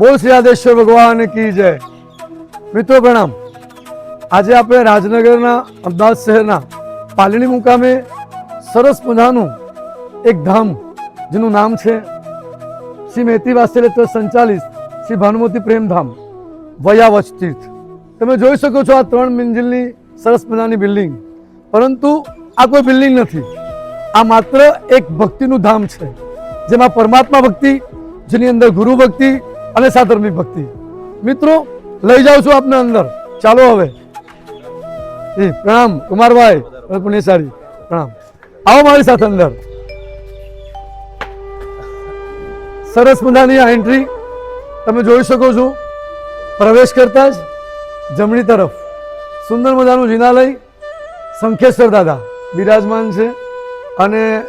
બોલ શ્રી આદેશ્વર ભગવાન કી જય. મિત્રો પ્રણામ, આજે આપણે રાજનગરના અમદાવાદ શહેરના પાલણી મુકામે સરસ મજાનું એક ધામ, જેનું નામ છે શ્રી મહેતી ટ્રસ્ટ સંચાલિત શ્રી ભાનુમતી પ્રેમધામ વયાવચ તીર્થ. તમે જોઈ શકો છો આ ત્રણ મંજિલની સરસ મજાની બિલ્ડિંગ. પરંતુ આ કોઈ બિલ્ડિંગ નથી. આ માત્ર એક ભક્તિનું ધામ છે, જેમાં પરમાત્મા ભક્તિ, જેની અંદર ગુરુ ભક્તિ અને સાધર્મિક ભક્તિ. મિત્રો, લઈ જાઉં છું આપને અંદર. ચાલો હવે. પ્રણામ, કુમારભાઈ અને પુણ્યશાળી પ્રણામ. આવો મારી સાથે અંદર. સરસ મજાની આ એન્ટ્રી તમે જોઈ શકો છો. પ્રવેશ કરતા જ જમણી તરફ. સુંદર મજાનું જિનાલય શંખેશ્વર દાદા બિરાજમાન છે. અને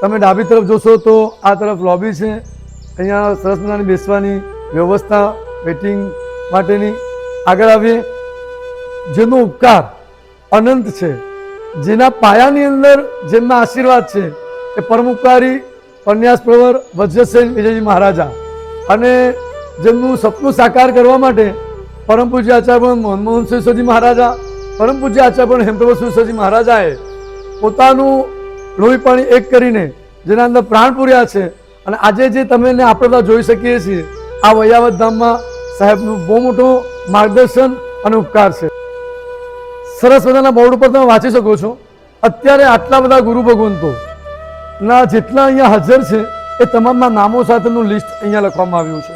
તમે ડાબી તરફ જોશો તો આ તરફ લોબી છે. અહીંયા સરસ મજાની બેસવાની વ્યવસ્થા વેટિંગ માટેની આગળ આવીએ. જેનો ઉપકાર અનંત છે. જેના પાયાની અંદર જેમના આશીર્વાદ છે, એ પરમ ઉપકારી પન્યાસ પ્રવર વજ્રસેન વિજયજી મહારાજા અને જેમનું સપનું સાકાર કરવા માટે પરમ પૂજ્ય આચાર્ય મનમોહન સિંહજી મહારાજા, પરમ પૂજ્ય આચાર્ય હેમપ્રભુ સિંહજી મહારાજાએ પોતાનું લોહી પાણી એક કરીને જેના અંદર પ્રાણ પૂર્યા છે. અને આજે જે તમે આપણે જોઈ શકીએ છીએ આ વૈયાવત ધામમાં સાહેબનું બહુ મોટું માર્ગદર્શન અને ઉપકાર છે. સરસ મજાના બોર્ડ ઉપર તમે વાંચી શકો છો. અત્યારે આટલા બધા ગુરુ ભગવંતો ના જેટલા અહીંયા હાજર છે, એ તમામના નામો સાથેનું લિસ્ટ અહીંયા લખવામાં આવ્યું છે.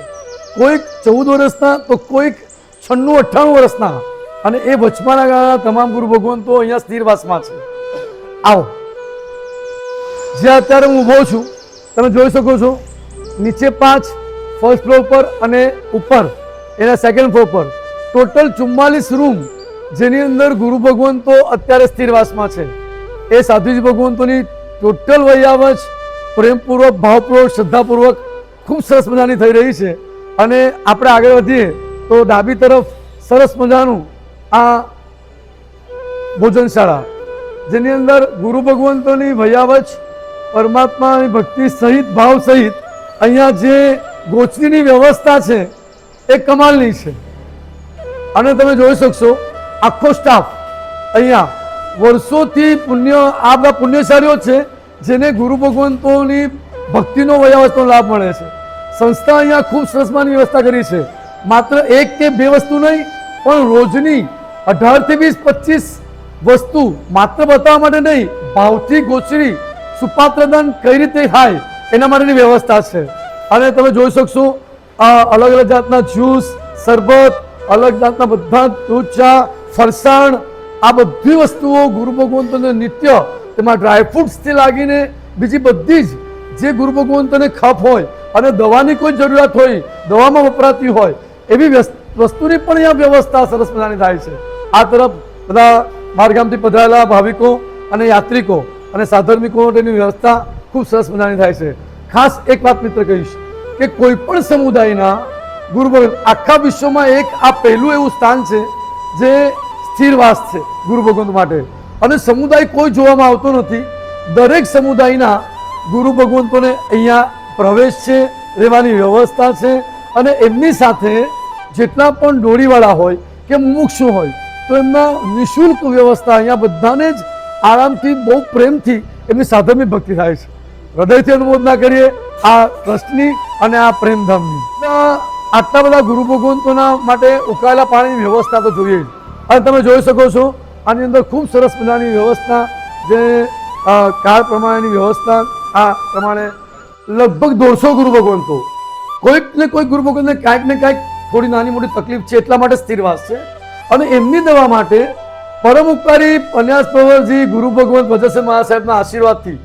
કોઈક ચૌદ વર્ષના તો કોઈક છન્નું અઠ્ઠાણું વર્ષના અને એ વચમાના ગાળાના તમામ ગુરુ ભગવંતો અહીંયા સ્થિરવાસમાં છે. આવો. જ્યાં અત્યારે હું ઊભો છું, તમે જોઈ શકો છો, નીચે પાંચ ફર્સ્ટ ફ્લોર પર અને ઉપર, એના સેકન્ડ ફ્લોર પર. ટોટલ ચુમ્માલીસ રૂમ જેની અંદર ગુરુ ભગવંતો અત્યારે સ્થિરવાસમાં છે. એ સાધુજી ભગવંતોની ટોટલ વૈયાવચ પ્રેમપૂર્વક, ભાવપૂર્વક, શ્રદ્ધાપૂર્વક ખૂબ સરસ મજાની થઈ રહી છે. અને આપણે આગળ વધીએ તો ડાબી તરફ સરસ મજાનું આ ભોજનશાળા, જેની અંદર ગુરુ ભગવંતોની ભયાવચ પરમાત્માની ભક્તિ સહિત, ભાવ સહિત અહીંયા જે ગોચરીની વ્યવસ્થા છે એ કમાલની છે. અને તમે જોઈ શકશો, આખો સ્ટાફ અહીંયા વર્ષોથી પુણ્ય, આ બધા પુણ્યશાળીઓ છે, જેને ગુરુ ભગવંતોની ભક્તિનો વયાવતનો લાભ મળે છે. સંસ્થા અહીંયા ખૂબ સરસમાની વ્યવસ્થા કરી છે. માત્ર એક કે બે વસ્તુ નહીં, પણ રોજની અઢારથી વીસ પચીસ વસ્તુ માત્ર બતાવવા માટે નહીં, ભાવથી ગોચરી, સુપાત્રદાન કઈ રીતે થાય, એના માટેની વ્યવસ્થા છે. અને તમે જોઈ શકશો, આ અલગ અલગ જાતના જ્યુસ, શરબત, અલગ જાતના બધા દૂધ ફરસાણ, આ બધી વસ્તુઓ ગુરુ ભગવંતોને નિત્ય તેમાં ડ્રાયફ્રૂટ્સથી લાગીને બીજી બધી જ જે ગુરુ ભગવંતોને ખપ હોય અને દવાની કોઈ જરૂરિયાત હોય, દવામાં વપરાતી હોય, એવી વસ્તુની પણ અહીંયા વ્યવસ્થા સરસ મજાની થાય છે. આ તરફ બધા બહારગામથી પધરાયેલા ભાવિકો અને યાત્રિકો અને સાધર્મિકો માટેની વ્યવસ્થા ખૂબ સરસ મજાની થાય છે. ખાસ એક વાત મિત્ર કહીશ કે કોઈ પણ સમુદાયના ગુરુ ભગવંત આખા વિશ્વમાં એક આ પહેલું એવું સ્થાન છે જે સ્થિરવાસ છે ગુરુ ભગવંત માટે. અને સમુદાય કોઈ જોવામાં આવતો નથી. દરેક સમુદાયના ગુરુ ભગવંતોને અહીંયા પ્રવેશ છે, રહેવાની વ્યવસ્થા છે અને એમની સાથે જેટલા પણ ડોળીવાળા હોય કે મુમુક્ષુ હોય, તો એમના નિઃશુલ્ક વ્યવસ્થા અહીંયા બધાને જ આરામથી બહુ પ્રેમથી એમની સાધનની ભક્તિ થાય છે. હૃદયથી અનુમોદના કરીએ આ ટ્રસ્ટની અને આ પ્રેમધામની આટલા બધા ગુરુ ભગવંતોના માટે ઉકાળેલા પાણીની વ્યવસ્થા તો જોઈએ અને તમે જોઈ શકો છો, આની અંદર ખૂબ સરસ મજાની વ્યવસ્થા જે કાળ પ્રમાણેની વ્યવસ્થા આ પ્રમાણે લગભગ દોઢસો ગુરુ ભગવંતો. કોઈક ને કોઈક ગુરુ ભગવંતને કાંઈક ને કાંઈક થોડી નાની મોટી તકલીફ છે એટલા માટે સ્થિરવાસ છે. અને એમની દવા માટે પરમ ઉપકારી પન્યાસ પ્રવરજી ગુરુ ભગવંત ભજસે મહાસાહેબના આશીર્વાદથી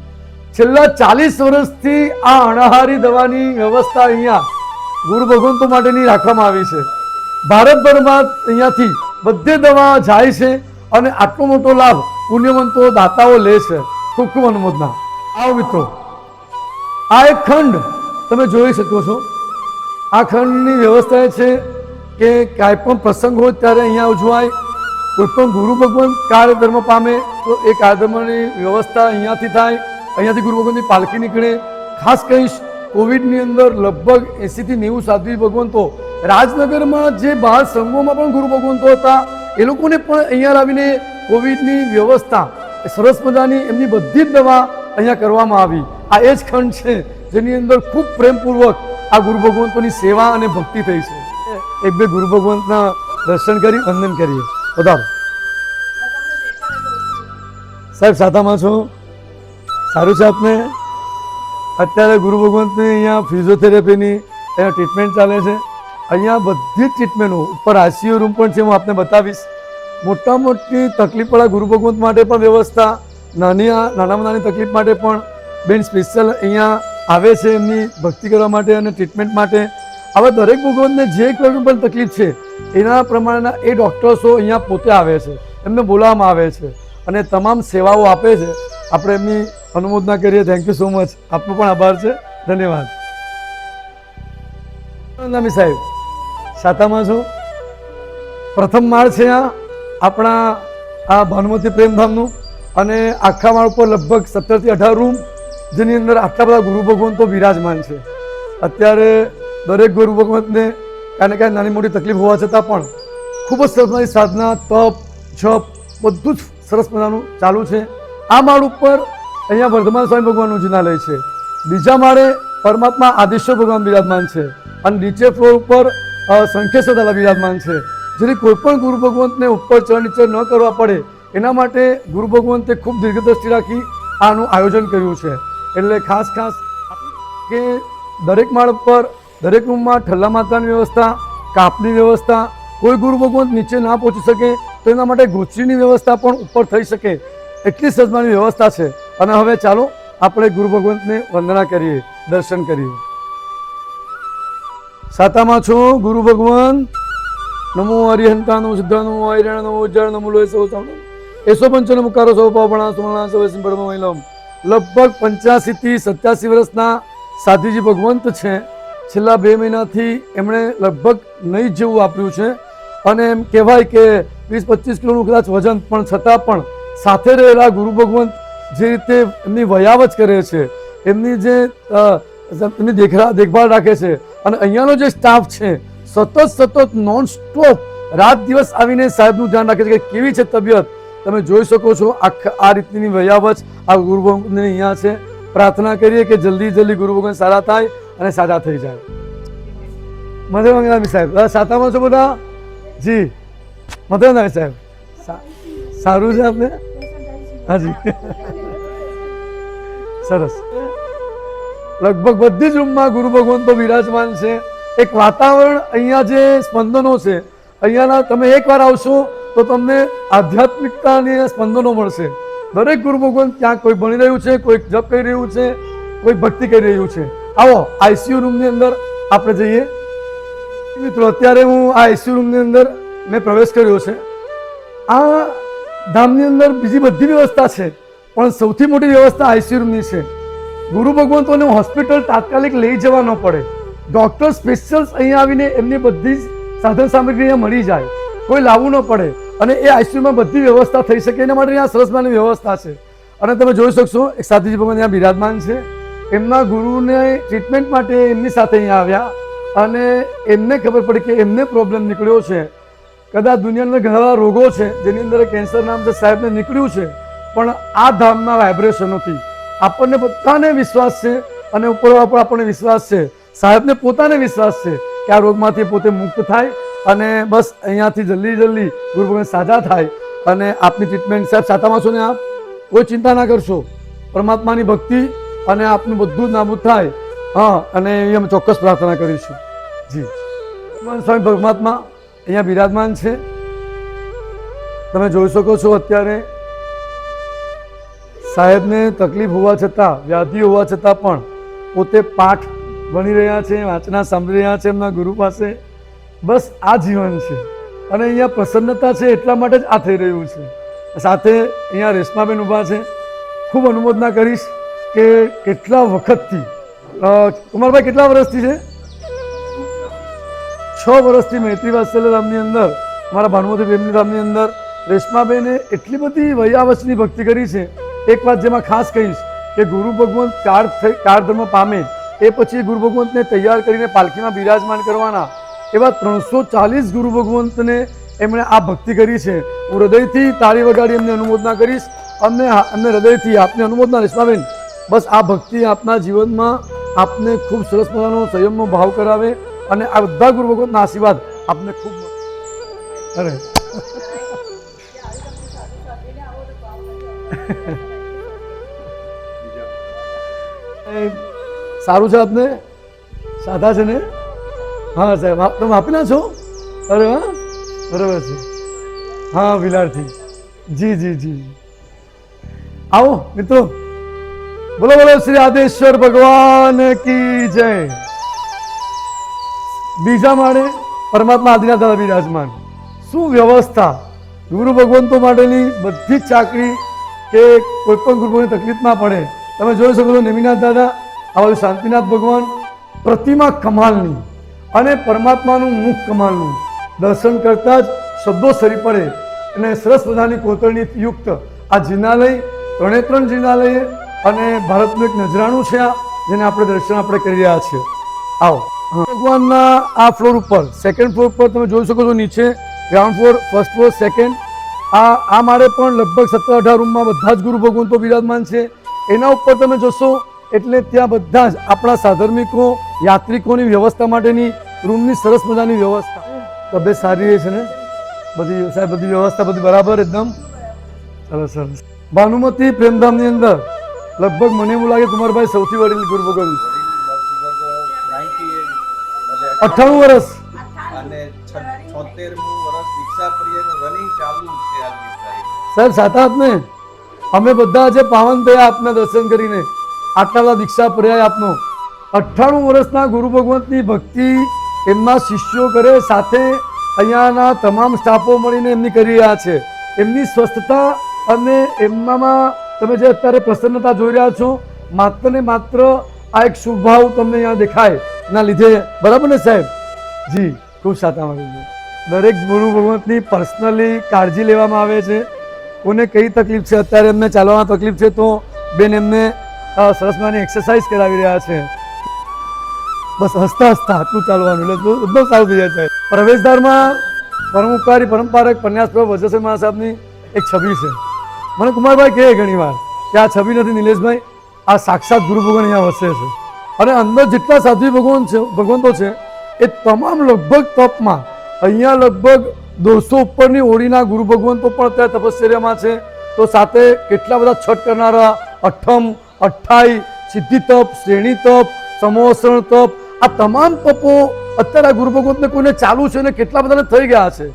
છેલ્લા ચાલીસ વર્ષથી આ અણાહારી દવાની વ્યવસ્થા અહીંયા ગુરુ ભગવંતો માટેની રાખવામાં આવી છે. ભારતભરમાં અહીંયાથી બધે દવા જાય છે અને આટલો મોટો લાભ પુણ્યવંતો દાતાઓ લે છે. ખૂબ ખૂબ અનુમોદના. આવો મિત્રો. આ એક ખંડ તમે જોઈ શકો છો. આ ખંડની વ્યવસ્થા એ છે કે કાંઈ પણ પ્રસંગ હોય ત્યારે અહીંયા ઉજવાય. કોઈ પણ ગુરુ ભગવાન કાર્ય ધર્મ પામે તો એ કાર્યધર્મની વ્યવસ્થા અહીંયાથી થાય. અહીંયાથી ગુરુ ભગવાનની પાલખી નીકળે. ખાસ કહીશ, કોવિડની અંદર લગભગ એંસીથી નેવું સાધ્વી ભગવંતો. રાજનગરમાં જે બહાર સંઘોમાં પણ ગુરુ ભગવંતો હતા, એ લોકોને પણ અહીંયા લાવીને કોવિડની વ્યવસ્થા સરસ મજાની એમની બધી જ દવા અહીંયા કરવામાં આવી. આ એ જ ખંડ છે, જેની અંદર ખૂબ પ્રેમપૂર્વક આ ગુરુ ભગવંતોની સેવા અને ભક્તિ થઈ છે. એક બે ગુરુ ભગવંતના દર્શન કરી, વંદન કરીએ. વધારો. સાહેબ, સાતામાં છો? સારું છે આપને? અત્યારે ગુરુ ભગવંતની અહીંયા ફિઝિયોથેરાપીની અહીંયા ટ્રીટમેન્ટ ચાલે છે. અહીંયા બધી જ ટ્રીટમેન્ટો ઉપર આઈસીયુ રૂમ પણ છે, હું આપને બતાવીશ. મોટા મોટી તકલીફ પડે ગુરુ ભગવંત માટે પણ વ્યવસ્થા, નાની નાનામાં નાની તકલીફ માટે પણ બેન સ્પેશિયલ અહીંયા આવે છે એમની ભક્તિ કરવા માટે અને ટ્રીટમેન્ટ માટે. આવા દરેક ભગવંતને જે કોઈ પણ તકલીફ છે, એના પ્રમાણેના એ ડૉક્ટર્સો અહીંયા પોતે આવે છે, એમને બોલાવવામાં આવે છે અને તમામ સેવાઓ આપે છે. આપણે એમની અનુમોદના કરીએ. થેન્ક યુ સો મચ આપનો પણ આભાર છે. ધન્યવાદ. નામી સાહેબ. સાતામાં છું. પ્રથમ માળ છે આ આપણા આ ભાનુમતી પ્રેમધામનું. અને આખા માળ ઉપર લગભગ સત્તરથી અઢાર રૂમ, જેની અંદર આટલા બધા ગુરુ ભગવંતો બિરાજમાન છે. અત્યારે દરેક ગુરુ ભગવંતને કાંઈ કાંઈ નાની મોટી તકલીફ હોવા છતાં પણ ખૂબ જ સરસ સાધના, તપ છપ બધું જ સરસ મજાનું ચાલુ છે. આ માળ ઉપર અહીંયા વર્ધમાન સ્વામી ભગવાનનું જિનાલય છે. બીજા માળે પરમાત્મા આદેશ્વર ભગવાન બિરાજમાન છે. અને નીચે ફ્લોર ઉપર અ, શંખેશ્વર દાદા બિરાજમાન છે. જેથી કોઈ પણ ગુરુ ભગવંતને ઉપર ચઢ નીચે ન કરવા પડે એના માટે ગુરુ ભગવંતે ખૂબ દીર્ઘદ્રષ્ટિ રાખી આનું આયોજન કર્યું છે. એટલે ખાસ ખાસ કે દરેક માળ ઉપર દરેક રૂમમાં ઠલ્લા માતાની વ્યવસ્થા કાપની વ્યવસ્થા કોઈ ગુરુ ભગવંત નીચે ના પહોંચી શકે તો એના માટે ગોચરીની વ્યવસ્થા પણ ઉપર થઈ શકે. એટલી સજમાની વ્યવસ્થા છે. અને હવે ચાલો આપણે ગુરુ ભગવંતને વંદના કરીએ, દર્શન કરીએ. સાતામાં છો, ગુરુ ભગવાન. નમો હરિહંતા નમો સિદ્ધા નમો હરિયાણ નમો ઉજ્જળ નમો લોય સૌ એસો પંચન મુકારો, સૌ પાવણા સુમણા સૌ સિંપડમાં મહિલમ લગભગ પંચ્યાસી થી સત્યાસી વર્ષના સાધુજી ભગવંત છે. છેલ્લા બે મહિનાથી એમણે લગભગ નહીં જેવું વાપર્યું છે. અને એમ કહેવાય કે વીસ પચીસ કિલોનું કદાચ વજન, પણ છતાં પણ સાથે રહેલા ગુરુ ભગવંત જે રીતે એમની વયાવચ કરે છે, એમની જે એમની દેખરા, દેખભાળ રાખે છે અને અહીંયાનો જે સ્ટાફ છે, સતત સતત નોન સ્ટોપ રાત દિવસ આવીને સાહેબનું ધ્યાન રાખે છે કે કેવી છે તબિયત? તમે જોઈ શકો છો આખા, આ રીતની વયાવચ આ ગુરુ ભગવંતની અહીંયા છે. પ્રાર્થના કરીએ કે જલ્દી જલ્દી ગુરુ ભગવાન સારા થાય અને સાજા થઈ જાય. મંગલામી સાહેબ સાતામાં છો બધા? જી. મધર સાહેબ. સારું છે આપને? હાજી. સરસ. લગભગ બધી જ રૂમમાં ગુરુ ભગવાન તો વિરાજમાન છે. એક વાતાવરણ અહીંયા જે સ્પંદનો છે, અહીંયાના તમે એકવાર આવશો તો તમને આધ્યાત્મિકતાની સ્પંદનો મળશે. દરેક ગુરુ ભગવાન ત્યાં કોઈ ભણી રહ્યું છે, કોઈ જપ કરી રહ્યું છે, કોઈ ભક્તિ કરી રહ્યું છે. આવો આઈસીયુ રૂમની અંદર આપણે જઈએ. મિત્રો, અત્યારે હું આ આઈસીયુ રૂમની અંદર મેં પ્રવેશ કર્યો છે. આ ધામની અંદર બીજી બધી વ્યવસ્થા છે, પણ સૌથી મોટી વ્યવસ્થા આઈસીયુની છે. ગુરુ ભગવંતોને હોસ્પિટલ તાત્કાલિક લઈ જવા ન પડે. ડૉક્ટર સ્પેશિયલ્સ અહીંયા આવીને એમની બધી જ સાધન સામગ્રી અહીંયા મળી જાય. કોઈ લાવવું ન પડે અને એ આઈસીયુમાં બધી વ્યવસ્થા થઈ શકે એના માટે અહીંયા સરસ માની વ્યવસ્થા છે. અને તમે જોઈ શકશો, એક સાધુજી ભગવાન અહીંયા બિરાજમાન છે. એમના ગુરુને ટ્રીટમેન્ટ માટે એમની સાથે અહીંયા આવ્યા અને એમને ખબર પડી કે એમને પ્રોબ્લેમ નીકળ્યો છે. કદાચ દુનિયાના ઘણા રોગો છે, જેની અંદર કેન્સર નામ છે સાહેબને નીકળ્યું છે, પણ આ ધામના વાઇબ્રેશનોથી આપણને બધાને વિશ્વાસ છે અને ઉપર પણ આપણને વિશ્વાસ છે. સાહેબને પોતાને વિશ્વાસ છે કે આ રોગમાંથી પોતે મુક્ત થાય અને બસ અહીંયાથી જલ્દી જલ્દી ગુરુભગવાન સાજા થાય અને આપની ટ્રીટમેન્ટ સાહેબ, સાતામાં છો ને આપ? કોઈ ચિંતા ના કરશો. પરમાત્માની ભક્તિ અને આપનું બધું જ નાબૂદ થાય. હા, અને એ અમે ચોક્કસ પ્રાર્થના કરીશું. જી. સ્વામી, પરમાત્મા અહીંયા બિરાજમાન છે. તમે જોઈ શકો છો અત્યારે સાહેબને તકલીફ હોવા છતાં, વ્યાધિ હોવા છતાં પણ પોતે પાઠ ભણી રહ્યા છે, વાંચના સાંભળી રહ્યા છે એમના ગુરુ પાસે. બસ આ જીવન છે. અને અહીંયા પ્રસન્નતા છે એટલા માટે જ આ થઈ રહ્યું છે. સાથે અહીંયા રેશમાબેન ઊભા છે. ખૂબ અનુમોદના કરીશ કે કેટલા વખતથી કુમારભાઈ કેટલા વર્ષથી છે? છ વર્ષથી મૈત્રી વાત્સલ્ય ધામની અંદર, મારા ભાનુમતી પ્રેમની ધામની અંદર, રેશમાબેને એટલી બધી વયાવશની ભક્તિ કરી છે. એક વાત જેમાં ખાસ કહીશ કે ગુરુ ભગવંત કાર કાર ધર્મ પામે, એ પછી ગુરુ ભગવંતને તૈયાર કરીને પાલખીમાં બિરાજમાન કરવાના, એવા ત્રણસો ચાલીસ ગુરુ ભગવંતને એમણે આ ભક્તિ કરી છે. હું હૃદયથી તાળી વગાડી એમને અનુમોદના કરીશ. અમને અમને હૃદયથી આપને અનુમોદના, રેશમાબેન. બસ આ ભક્તિ આપના જીવનમાં આપને ખૂબ સરસ મજાનો સંયમનો ભાવ કરાવે. અને આ બધા ગુરુ ભગવંતના આશીર્વાદ આપને ખૂબ અરે. સારું છે આપને? સાદા છે ને? હા, સાહેબ, આપ તમે આપી ના છો? અરે, હા? બરાબર છે. હા વિલારથી જી જી જી. આવો, મિત્રો. બોલો બોલો, શ્રી આદેશ્વર ભગવાન કી જય. બીજા માળે પરમાત્મા આદિનાથ બિરાજમાન. શું વ્યવસ્થા? ગુરુ ભગવંતો માટેની બધી જ ચાકરી કે કોઈ પણ ગુરુની તકલીફ ના પડે, તમે જોઈ શકો છો નેમિનાથ દાદા આવા શાંતિનાથ ભગવાન, પ્રતિમા કમાલની અને પરમાત્માનું મુખ કમાલનું. દર્શન કરતા જ શબ્દો સરી પડે અને સરસ મજાની કોતરણી યુક્ત આ જિનાલય, ત્રણે ત્રણ જિનાલય અને ભારતનું એક નજરાણું છે આ, જેને આપણે દર્શન આપણે કરી રહ્યા છીએ. આવો. ભગવાનના આ ફ્લોર ઉપર સેકન્ડ ફ્લોર પર તમે જોઈ શકો છો નીચે ground floor first floor second આ આ મારે પણ લગભગ સત્તર અઢાર રૂમમાં બધા જ ગુરુ ભગવંતો વિરાજમાન છે. એના ઉપર તમે જોશો, એટલે ત્યાં બધા જ આપણા સાધર્મિકો, યાત્રિકોની વ્યવસ્થા માટેની રૂમની સરસ મજાની વ્યવસ્થા. તબિયત સારી રહે છે ને? બધી સાહેબ, બધી વ્યવસ્થા બધી બરાબર એકદમ? સરસ સરસ ભાનુમતી પ્રેમધામની અંદર, લગભગ મને એવું લાગે કુમારભાઈ સૌથી વડીલ ગુરુ ભગવંત અઠ્ઠાણું વર્ષ અને છોતેરમું વર્ષ દીક્ષા પ્રિયનું રનિંગ ચાલુ છે સાહેબ સાતા આપને? અમે બધા આજે પાવન થયા આપના દર્શન કરીને આટલા બધા દીક્ષા પર્યાય આપનો. અઠ્ઠાણું વર્ષના ગુરુ ભગવંતની ભક્તિ એમના શિષ્યો કરે સાથે અહીંયાના તમામ સ્ટાફો મળીને એમની કરી રહ્યા છે. એમની સ્વસ્થતા અને એમનામાં તમે જે અત્યારે પ્રસન્નતા જોઈ રહ્યા છો માત્ર ને માત્ર આ એક સ્વભાવ તમને અહીંયા દેખાય. ના લીધે, બરાબર ને સાહેબ? જી, ખૂબ સાતા મળી દરેક ગુરુ ભગવંતની પર્સનલી કાળજી લેવામાં આવે છે. કોને કઈ તકલીફ છે, અત્યારે એમને ચાલવામાં તકલીફ છે, તો બેન એમને સરસ માની એક્સરસાઇઝ કરાવી રહ્યા છે. બસ હસતા હસતા આટલું ચાલવાનું એટલે એકદમ સારું થઈ જાય છે પ્રવેશદ્વારમાં પરમુપકારી પરંપરાક પન્યાસ પ્રભુ મહા સાહેબની એક છબી છે. મને કુમારભાઈ કહે ઘણી વાર કે આ છબી નથી નિલેશભાઈ, આ સાક્ષાત ગુરુ ભગવાન અહીંયા વસે છે. અને અંદર જેટલા સાધ્વી ભગવાન છે, ભગવંતો છે, એ તમામ લગભગ તપમાં, અહીંયા લગભગ દોઢસો ઉપરની ઓળીના ગુરુ ભગવંતો પણ અત્યારે તપશ્ચર્યામાં છે. તો સાથે કેટલા બધા છઠ કરનારા, અઠમ, અઠ્ઠાઈ સિદ્ધિ તપ શ્રેણી તપ સમોસણ તપ આ તમામ તપો અત્યારે આ ગુરુ ભગવંતને કોઈને ચાલુ છે ને કેટલા બધાને થઈ ગયા છે.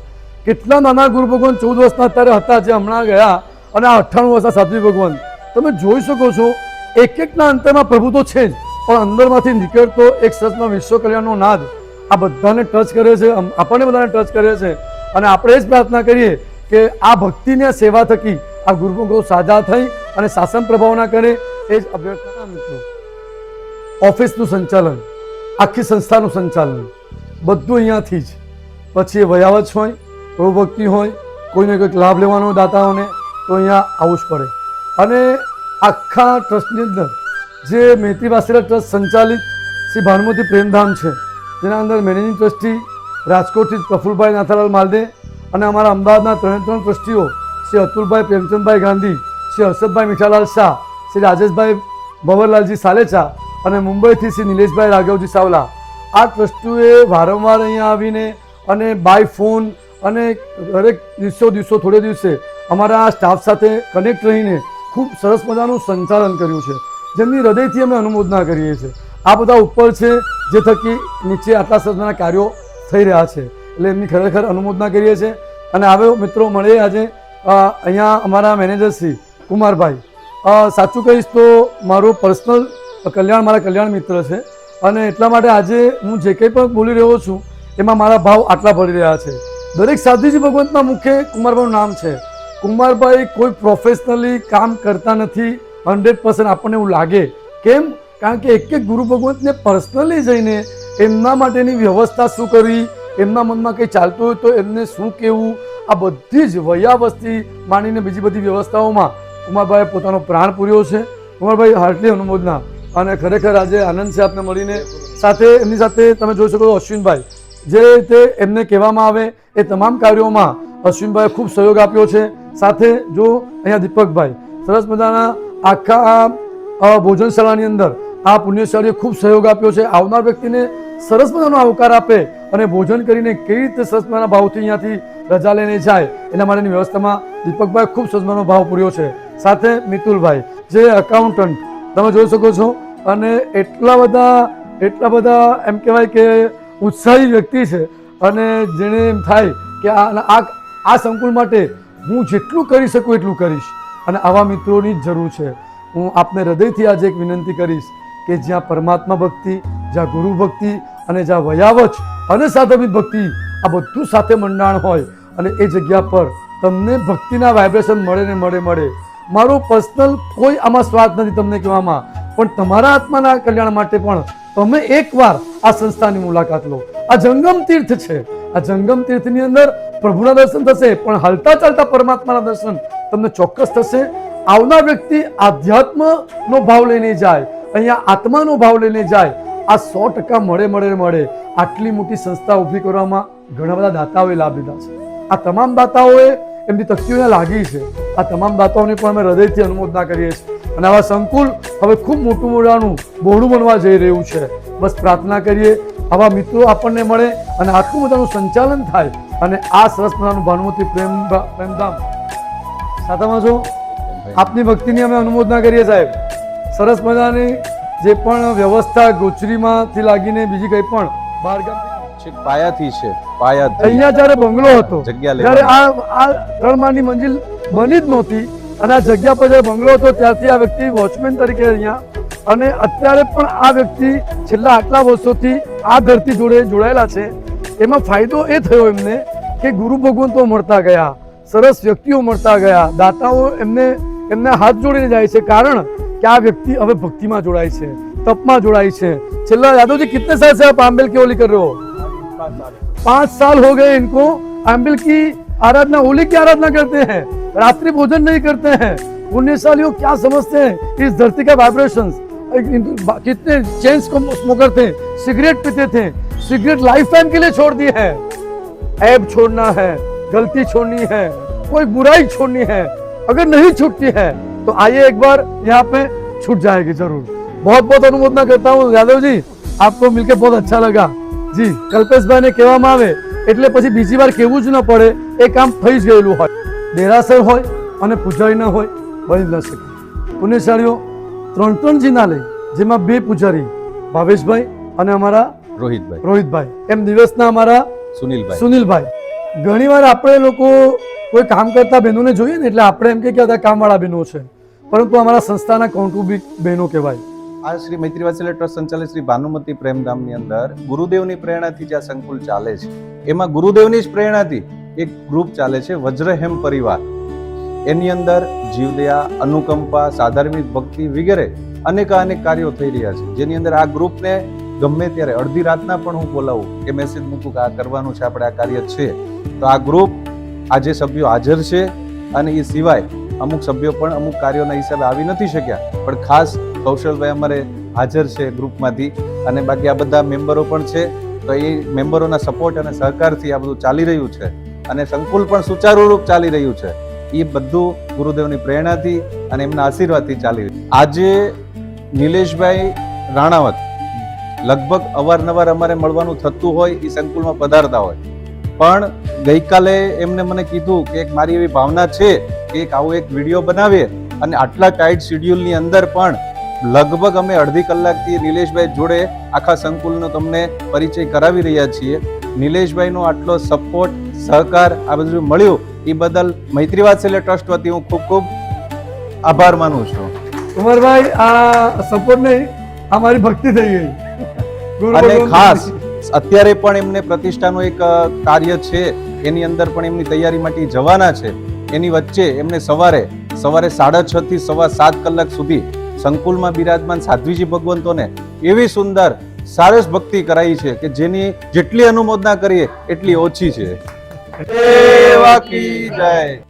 કેટલા નાના ગુરુ ભગવાન ચૌદ વર્ષના અત્યારે હતા જે હમણાં ગયા અને આ અઠ્ઠાણું વર્ષના સાધ્વી ભગવાન. તમે જોઈ શકો છો એક એકના અંતરમાં પ્રભુ તો છે જ. પણ અંદરમાંથી નીકળતો એક સરસમાં વિશ્વ કલ્યાણનો નાદ આ બધાને ટચ કરે છે આપણને બધાને ટચ કરે છે. અને આપણે જ પ્રાર્થના કરીએ કે આ ભક્તિની સેવા થકી આ ગુરુભગો સાજા થઈ અને શાસન પ્રભાવના કરે એ જ અભ્યર્થના મિત્રો. ઓફિસનું સંચાલન, આખી સંસ્થાનું સંચાલન, બધું અહીંયાથી જ. પછી એ વયાવચ હોય પ્રભુભક્તિ હોય, કોઈને કંઈક લાભ લેવાનો દાતાઓને, તો અહીંયા આવવું જ પડે. અને આખા ટ્રસ્ટની અંદર જે મહેતી વાસેલા ટ્રસ્ટ સંચાલિત શ્રી ભાનુમતી પ્રેમધામ છે. જેના અંદર મેનેજિંગ ટ્રસ્ટી રાજકોટથી પ્રફુલભાઈ નાથાલાલ માલદે અને અમારા અમદાવાદના ત્રણે ત્રણ ટ્રસ્ટીઓ શ્રી અતુલભાઈ પ્રેમચંદભાઈ ગાંધી, શ્રી હર્ષદભાઈ મીઠાલાલ શાહ, શ્રી રાજેશભાઈ ભવરલાલજી સાલેચા અને મુંબઈથી શ્રી નિલેશભાઈ રાઘવજી સાવલા. આ ટ્રસ્ટીઓએ વારંવાર અહીંયા આવીને અને બાય ફોન અને દરેક દિવસો દિવસો થોડે દિવસે અમારા સ્ટાફ સાથે કનેક્ટ રહીને ખૂબ સરસ મજાનું સંચાલન કર્યું છે. જેમની હૃદયથી અમે અનુમોદના કરીએ છીએ. આ બધા ઉપર છે, જે થકી નીચે આટલા સરસ કાર્યો થઈ રહ્યા છે. એટલે એમની ખરેખર અનુમોદના કરીએ છીએ. અને હવે મિત્રો મળીએ આજે અહીંયા અમારા મેનેજર શ્રી કુમારભાઈ. સાચું કહીશ તો મારું પર્સનલ કલ્યાણ, મારા કલ્યાણ મિત્ર છે. અને એટલા માટે આજે હું જે કંઈ પણ બોલી રહ્યો છું, એમાં મારા ભાવ આટલા પડી રહ્યા છે. દરેક સાધુજી ભગવંતના મુખે કુમારભાઈનું નામ છે. કુમારભાઈ કોઈ પ્રોફેશનલી કામ કરતા નથી. હંડ્રેડ પર્સન્ટ આપણને એવું લાગે. કેમ? કારણ કે એક એક ગુરુ ભગવંતને પર્સનલી જઈને એમના માટેની વ્યવસ્થા શું કરવી એમના મનમાં કંઈ ચાલતું હોય તો એમને શું કહેવું, આ બધી જ વયાવસ્તી માનીને બીજી બધી વ્યવસ્થાઓમાં કુમારભાઈએ પોતાનો પ્રાણ પૂર્યો છે. કુમારભાઈ, હાર્ટલી અનુમોદના. અને ખરેખર આજે આનંદ છે આપને મળીને. સાથે એમની સાથે તમે જોઈ શકો છો અશ્વિનભાઈ. જે રીતે એમને કહેવામાં આવે એ તમામ કાર્યોમાં અશ્વિનભાઈએ ખૂબ સહયોગ આપ્યો છે. સાથે જો અહીંયા દીપકભાઈ, સરસ મજાના આખા ભોજનશાળાની અંદર આ પુણ્યશાળીએ ખૂબ સહયોગ આપ્યો છે. આવનાર વ્યક્તિને સરસ મજાનો આવકાર આપે અને ભોજન કરીને કેવી રીતે સરસ મજાના ભાવથી અહીંયાથી રજા લઈને જાય એના માટેની વ્યવસ્થામાં દીપકભાઈ ખૂબ સરસ મજાનો ભાવ પૂર્યો છે. સાથે મિતુલભાઈ, જે એકાઉન્ટન્ટ તમે જોઈ શકો છો. અને એટલા બધા એટલા બધા એમ કહેવાય કે ઉત્સાહી વ્યક્તિ છે અને જેને એમ થાય કે આ આ સંકુલ માટે હું જેટલું કરી શકું એટલું કરીશ. અને આવા મિત્રોની જ જરૂર છે. હું આપને હૃદયથી આજે એક વિનંતી કરીશ કે જ્યાં પરમાત્મા ભક્તિ, જ્યાં ગુરુ ભક્તિ અને જ્યાં વયાવચ અને સાધવિત ભક્તિ આ બધું સાથે મંડાણ હોય અને એ જગ્યા પર તમને ભક્તિના વાઇબ્રેશન મળે ને મળે મળે. મારો પર્સનલ કોઈ આમાં સ્વાદ નથી તમને કહેવામાં, પણ તમારા આત્માના કલ્યાણ માટે પણ તમે એકવાર આ સંસ્થાની મુલાકાત લો. આ જંગમ તીર્થ છે. આ જંગમ તીર્થની અંદર પ્રભુના દર્શન થશે, પણ હાલતા ચાલતા પરમાત્માના દર્શન તમને ચોક્કસ થશે. આવનાર વ્યક્તિ આધ્યાત્મનો ભાવ લઈને જાય, અહીંયા આત્માનો ભાવ લઈને જાય. આ સો ટકા મળે મળે મળે. આટલી મોટી સંસ્થા ઊભી કરવામાં ઘણા બધા દાતાઓએ લાભ લીધા છે. આ તમામ દાતાઓએ એમની તકતીઓને લાગી છે. આ તમામ દાતાઓને પણ અમે હૃદયથી અનુમોદના કરીએ છીએ. અને આવા સંકુલ હવે ખૂબ મોટું મોટાનું બહોળું બનવા જઈ રહ્યું છે. બસ પ્રાર્થના કરીએ, આવા મિત્રો આપણને મળે અને આટલું બધાનું સંચાલન થાય અને આ સરસ મજાનું ભાનુમતી પ્રેમ પ્રેમધામ. સાથેમાં છો આપની ભક્તિની અમે અનુમોદના કરીએ સાહેબ. સરસ મજાની જે પણ વ્યવસ્થા ગોચરીમાંથી લાગીને બીજી કંઈ પણ બહારગામ પાયાથી છે પાયા અહીંયા જ્યારે બંગલો હતો જગ્યા ત્યારે આ આ ત્રણ માળની મંજિલ બની જ નહોતી. અને આ જગ્યા પર જ્યારે બંગલો હતો ત્યારથી આ વ્યક્તિ વોચમેન તરીકે અહીંયા અને અત્યારે પણ આ વ્યક્તિ છેલ્લા આટલા વર્ષોથી આ ધરતી જોડે જોડાયેલા છે. એમાં ફાયદો એ થયો એમને કે ગુરુ ભગવંતો મળતા ગયા, સરસ વ્યક્તિઓ મળતા ગયા, દાતાઓ એમને એમને હાથ જોડીને જાય છે. કારણ કે આ વ્યક્તિ હવે ભક્તિમાં જોડાય છે, તપમાં જોડાય છે. છેલ્લા યાદવજી, કિતને સાલ છે આપ આંબેલ के ઓલી કરો પાંચ સાલ હો ગયે हो આંબેલ કી આરાધના ઓલી आराधना આરાધના કરતે હૈ? રાત્રિ ભોજન નહીં કરતે नहीं करते हैं उन्नीस साल योग ધરતી समझते વાઇબ્રેશન इस धरती का वाइब्रेशन कितने चेंज को स्मोकर सिगरेट लाइफ टाइम के लिए छोड़ दिए हैं ऐब छोड़ना है गलती छोड़नी है कोई बुराई छोड़नी है अगर नहीं छूटती है तो आइए एक बार यहाँ पे छूट जाएगी जरूर बहुत बहुत अनुमोदना करता हूँ यादव जी आपको मिलकर बहुत अच्छा लगा જી કલ્પેશભાઈને કહેવામાં આવે એટલે પછી બીજી વાર કહેવું જ ન પડે એ કામ થઈ જ ગયેલું હોય દેરાસર હોય અને પૂજારી ન હોય બની જ ન શકે પુણ્યશાળીઓ ત્રણ ત્રણ જીના લઈ જેમાં બે પૂજારી ભાવેશભાઈ અને અમારા રોહિતભાઈ. રોહિતભાઈ. એમ દિવસના અમારા સુનિલભાઈ. સુનિલભાઈ. ઘણીવાર આપણે લોકો કોઈ કામ કરતા બહેનોને જોઈએ ને એટલે આપણે એમ કે કે બધા કામવાળા બહેનો છે. પરંતુ અમારા સંસ્થાના કૌટુંબિક બહેનો કહેવાય. આ શ્રી મૈત્રી વાત્સલ્ય ટ્રસ્ટ સંચાલિત શ્રી ભાનુમતી પ્રેમધામની અંદર ગુરુદેવની પ્રેરણાથી જે આ સંકુલ ચાલે છે. એમાં ગુરુદેવની જ પ્રેરણાથી એક ગ્રુપ ચાલે છે વજ્રહેમ પરિવાર. એની અંદર જીવદયા અનુકંપા સાધાર્મિક ભક્તિ વગેરે અનેક અનેક કાર્યો થઈ રહ્યા છે. જેની અંદર આ ગ્રુપને ગમે ત્યારે અડધી રાતના પણ હું બોલાવું કે મેસેજ મૂકું કે આ કરવાનું છે, આપણે આ કાર્ય છે. તો આ ગ્રુપ આજે સભ્યો હાજર છે અને એ સિવાય અમુક સભ્યો પણ અમુક કાર્યોના હિસાબે આવી નથી શક્યા. પણ ખાસ કૌશલભાઈ અમારે હાજર છે ગ્રુપમાંથી અને બાકી આ બધા મેમ્બરો પણ છે. તો એ મેમ્બરોના સપોર્ટ અને સહકારથી આ બધું ચાલી રહ્યું છે અને સંકુલ પણ સુચારુરૂપ ચાલી રહ્યું છે. એ બધું ગુરુદેવની પ્રેરણાથી અને એમના આશીર્વાદથી ચાલી રહ્યું આજે નિલેશભાઈ રાણાવત લગભગ અવારનવાર અમારે મળવાનું થતું હોય એ સંકુલમાં પધારતા હોય. પણ ગઈકાલે એમને મને કીધું કે એક મારી એવી ભાવના છે કે એક આવો એક વીડિયો બનાવીએ અને આટલા ટાઈટ શેડ્યુલની અંદર પણ લગભગ અમે અડધી કલાકથી નિલેશભાઈ જોડે આખા સંકુલનો તમને પરિચય કરાવી રહ્યા છીએ. નિલેશભાઈનો આટલો સપોર્ટ સહકાર આ બધું મળ્યું એ બદલ મૈત્રી વાત્સલ્ય ટ્રસ્ટ વતી હું ખૂબ ખૂબ આભાર માનું છું. ઉમરભાઈ આ સપોર્ટ નહીં આ મારી ભક્તિ થઈ ગઈ. અને ખાસ અત્યારે પણ એમને પ્રતિષ્ઠાનું એક કાર્ય છે. એની અંદર પણ એમની તૈયારી માટે જવાના છે. એની વચ્ચે એમને સવારે સવારે સાડા છ થી સવા સાત કલાક સુધી સંકુલમાં બિરાજમાન સાધ્વીજી ભગવંતોને એવી સુંદર સારસ ભક્તિ કરાઈ છે કે જેની જેટલી અનુમોદના કરીએ એટલી ઓછી છે. જય.